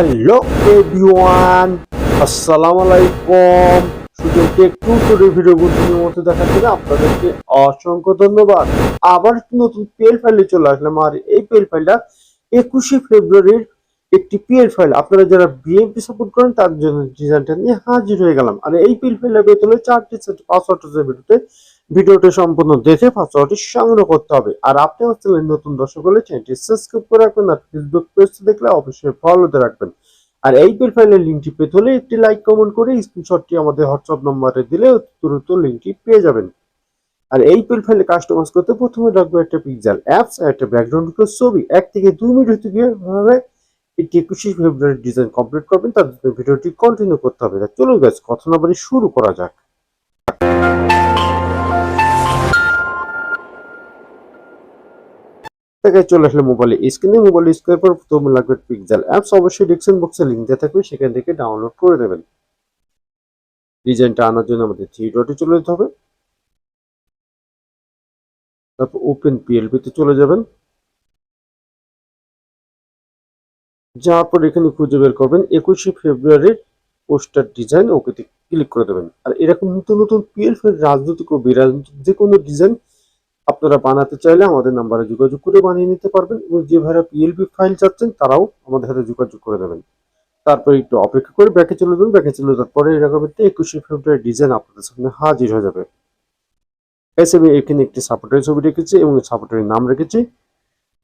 Hello everyone আসসালামু আলাইকুম সুযোগকে একটু করে ভিডিও কন্টিনিউ মতো দেখার জন্য আপনাদেরকে অসংখ্য ধন্যবাদ। আবার নতুন পিএল ফাইলে চলে আসলাম। আর এই পিএল ফাইলটা একুশে ফেব্রুয়ারির একটি পিএল ফাইল আপনারা যারা বিএমপি সাপোর্ট করেন, তার জন্য ডিজাইনটা নিয়ে হাজির হয়ে গেলাম। আর এই পিএল ফাইলে পেতে হলে চারটি সেট পাসওয়ার্ড ভিডিওতে ভিডিওটি সম্পূর্ণ দেখে পাসওয়ার্ডটি সংগ্রহ করতে হবে। আর আপনি হচ্ছেন নতুন দর্শক হলে চ্যানেলটি সাবস্ক্রাইব করে রাখবেন আর ফেসবুক পেজটি দেখলে অবশ্যই ফলোতে রাখবেন। আর এই পেল ফাইলের লিঙ্কটি পেতে হলে একটি লাইক কমেন্ট করে স্ক্রিনশটটি আমাদের হোয়াটসঅ্যাপ নম্বরে দিলে দ্রুত লিঙ্কটি পেয়ে যাবেন। আর এই পেল ফাইলে কাস্টমাইজ করতে প্রথমে রাখব একটা পিক্সেল অ্যাপস একটা ব্যাকগ্রাউন্ড ছবি। এক থেকে দুই মিনিট হতে গিয়ে ভাবে একটি একুশে ফেব্রুয়ারি ডিজাইন কমপ্লিট করবেন, তার ভিডিওটি কন্টিনিউ করতে হবে। চলুন গাছ কথা না বলে শুরু করা যাক। থেকে চলে আসলে মোবাইলে স্ক্রিনে মোবাইল স্ক্রিনের পর প্রথমে লাগবে পিক্সেল অ্যাপস অবশ্যই ডিসক্রিপশন বক্সে লিঙ্ক দেওয়া থাকবে, সেখান থেকে ডাউনলোড করে দেবেন ডিজাইনটা আনার জন্য আমাদের থ্রি ডটে চলে যেতে হবে। তারপর ওপেন পিএলপি তে চলে যাবেন। যাওয়ার পর এখানে খুঁজে বের করবেন, একুশে ফেব্রুয়ারির পোস্টার ডিজাইন ওকেতে ক্লিক করে দেবেন। আর এরকম নতুন নতুন পিএলপি রাজনৈতিক ও বিরাজনৈতিক যে কোনো ডিজাইন আপনারা বানাতে চাইলে আমাদের নাম্বারে যোগাযোগ করে বানিয়ে নিতে পারবেন এবং যে ভাইরা পিএলপি ফাইল চাচ্ছেন, তারাও আমাদের সাথে যোগাযোগ করে দেবেন। তারপর একটু অপেক্ষা করে ব্যাকে চলে যাবেন। ব্যাকে চলে যাওয়ার পরে এরকম একটা একুশে ফেব্রুয়ারি ডিজাইন আপনাদের সামনে হাজির হয়ে যাবে। এসে আমি এখানে একটি সাপোর্টের ছবি রেখেছি এবং সাপোর্টের নাম রেখেছি।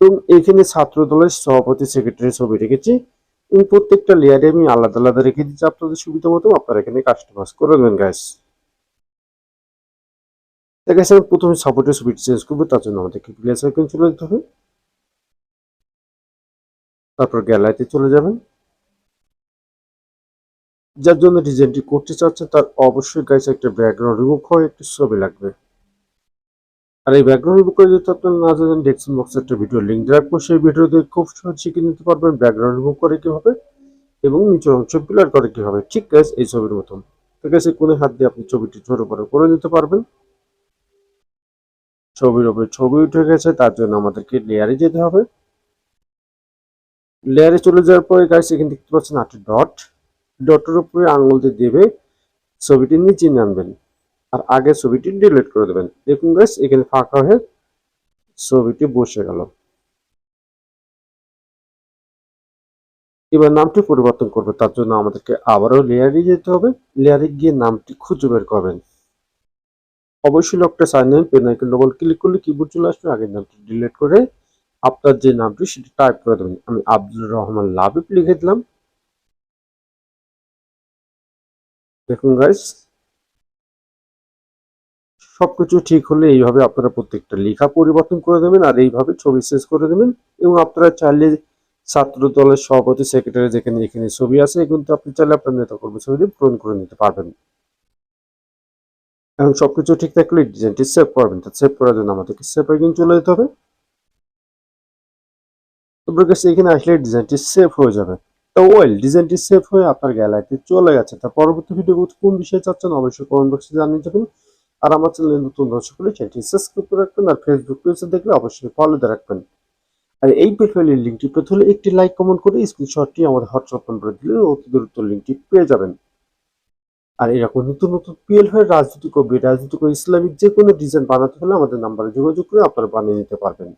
এবং এখানে ছাত্র দলের সভাপতি সেক্রেটারি ছবি রেখেছি। এবং প্রত্যেকটা লেয়ারে আমি আলাদা আলাদা রেখে দিচ্ছি আপনাদের সুবিধা মতো। আপনারা এখানে কাস্টমাইজ করে দেবেন গ্যাস দেখা যাচ্ছে প্রথমে সাপোর্টের ছবিটি চেঞ্জ করব, তার জন্য আমাদেরকে প্লেস আইকন চলে যেতে হবে। তারপর গ্যালারিতে চলে যাবেন। যার জন্য ডিজাইনটি করতে চাচ্ছেন, তার অবশ্যই গাইছে একটা ব্যাকগ্রাউন্ড রিমুভ হয় একটি ছবি লাগবে। আর এই ব্যাকগ্রাউন্ড রিমুভ করে যদি আপনারা না জানেন ডেসক্রিপশন বক্সে একটা ভিডিও লিঙ্ক রাখব। সেই ভিডিওতে খুব সহজ শিখে নিতে পারবেন ব্যাকগ্রাউন্ড রিমুভ করে কীভাবে এবং নিচের অংশ ব্লার করে কীভাবে। ঠিক আছে এই ছবির মতন। ঠিক আছে কোনে হাত দিয়ে আপনি ছবিটি ছোট বড় করে নিতে পারবেন। ছবির উপরে ছবি উঠে গেছে, তার জন্য আমাদেরকে লেয়ারে যেতে হবে। লেয়ারে চলে যাওয়ার পরে গাছ এখানে দেখতে পাচ্ছেন আটটি ডট ডটের উপরে আঙুল দিয়ে দেবে, ছবিটি নিচে নামবেন আর আগে ছবিটি ডিলিট করে দেবেন। দেখুন গাছ এখানে ফাঁকা হয়ে ছবিটি বসে গেল। এবার নামটি পরিবর্তন করবে, তার জন্য আমাদেরকে আবারও লেয়ারে যেতে হবে। লেয়ারে গিয়ে নামটি খুঁজে বের করবেন। অবশ্যই লকটা sign in pen icon double click করলে কিবোর্ড চলে আসবে, আগের নামটি ডিলিট করে আপনার যে নামটি সেটা টাইপ করে দেবেন। আমি আব্দুল রহমান লাবিব লিখে দিলাম। দেখুন গাইস সবকিছু ঠিক হলে এইভাবে আপনারা প্রত্যেকটা লেখা পরিবর্তন করে দেবেন আর এইভাবে ছবি শেষ করে দেবেন এবং আপনারা চাইলে ছাত্র দলের সভাপতি সেক্রেটারি যেখানে এখানে ছবি আছে কিন্তু আপনি চাইলে আপনার নেতা কর্মী ছবি দিয়ে পূরণ করে নিতে পারবেন। এখন সবকিছু ঠিক থাকলে ডিজাইনটি সেভ করবেন। তো সেভ করার জন্য আমাদেরকে সেভ আইকন চলে যেতে হবে। তারপর কাছে এখানে আসলে ডিজাইনটি সেভ হয়ে যাবে। তো ওয়েল ডিজাইনটি সেভ হয়ে আপনার গ্যালারিতে চলে গেছে। তা পরবর্তী ভিডিও কোন বিষয়ে চাচ্ছেন অবশ্যই কমেন্ট বক্সে জানিয়ে যাবেন আর আমার চ্যানেলে নতুন দর্শক হলে চ্যানেলটি সাবস্ক্রাইব করে রাখবেন আর ফেসবুক পেজে দেখলে অবশ্যই ফলোতে রাখবেন। আর এই প্রোফাইলের লিঙ্কটি হলে একটি লাইক কমেন্ট করে স্ক্রিনশটটি আমাদের হোয়াটসঅ্যাপ নম্বরে দিলে অতি দ্রুত লিঙ্কটি পেয়ে যাবেন। আর এরকম নতুন নতুন পিএল হয়ে রাজনৈতিক ও রাজনীতি ও ইসলামিক যে কোনো ডিজাইন বানাতে হলে আমাদের নাম্বারে যোগাযোগ করে আপনারা বানিয়ে নিতে পারবেন।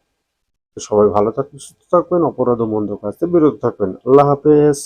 সবাই ভালো থাকবেন, সুস্থ থাকবেন, অপরাধ ও মন্দ কাজতে বিরত থাকবেন। আল্লাহ হাফেজ।